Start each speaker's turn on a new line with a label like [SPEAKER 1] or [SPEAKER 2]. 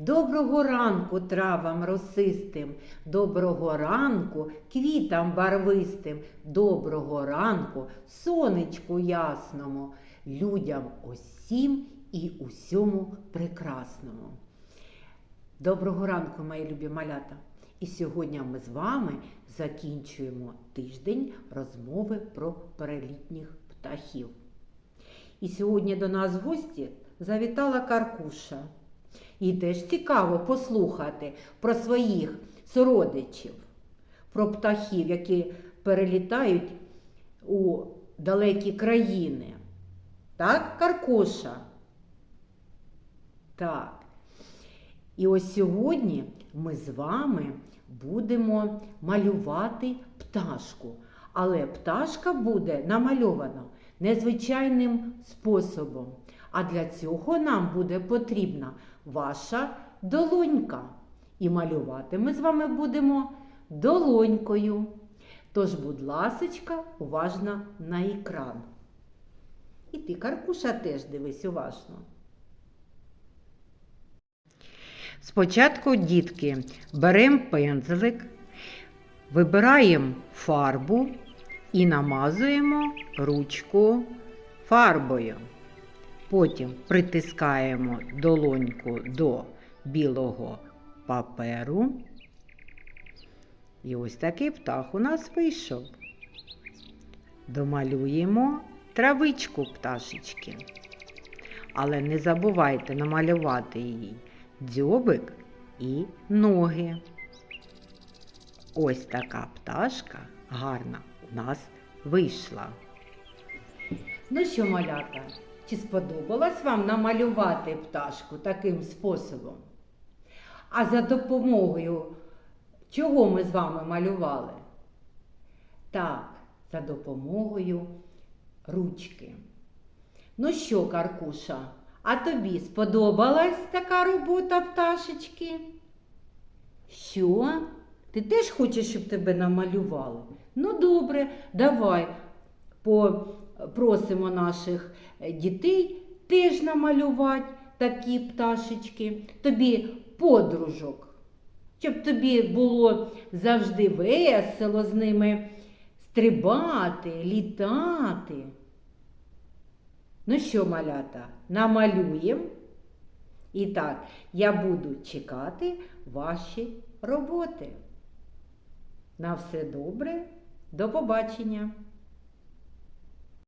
[SPEAKER 1] Доброго ранку травам росистим, доброго ранку квітам барвистим, доброго ранку сонечку ясному, людям усім і усьому прекрасному. Доброго ранку, мої любі малята! І сьогодні ми з вами закінчуємо тиждень розмови про перелітніх птахів. І сьогодні до нас в гості завітала Каркуша. Їй теж цікаво послухати про своїх сородичів, про птахів, які перелітають у далекі країни. Так, Каркуша? Так. І ось сьогодні ми з вами будемо малювати пташку. Але пташка буде намальована незвичайним способом. А для цього нам буде потрібна ваша долонька. І малювати ми з вами будемо долонькою. Тож, будь ласочка, уважно на екран. І ти, Каркуша, теж дивись уважно. Спочатку, дітки, беремо пензлик, вибираємо фарбу і намазуємо ручку фарбою. Потім притискаємо долоньку до білого паперу. І ось такий птах у нас вийшов. Домалюємо травичку пташечки. Але не забувайте намалювати її дзьобик і ноги. Ось така пташка гарна у нас вийшла. Ну що, малята, чи сподобалось вам намалювати пташку таким способом? А за допомогою чого ми з вами малювали? Так, за допомогою ручки. Ну що, Каркуша, а тобі сподобалась така робота пташечки? Що? Ти теж хочеш, щоб тебе намалювали? Ну, добре, давай попросимо наших дітей теж намалювати такі пташечки, тобі подружок, щоб тобі було завжди весело з ними стрибати, літати. Ну що, малята, намалюємо? І так, я буду чекати ваші роботи. На все добре, до побачення!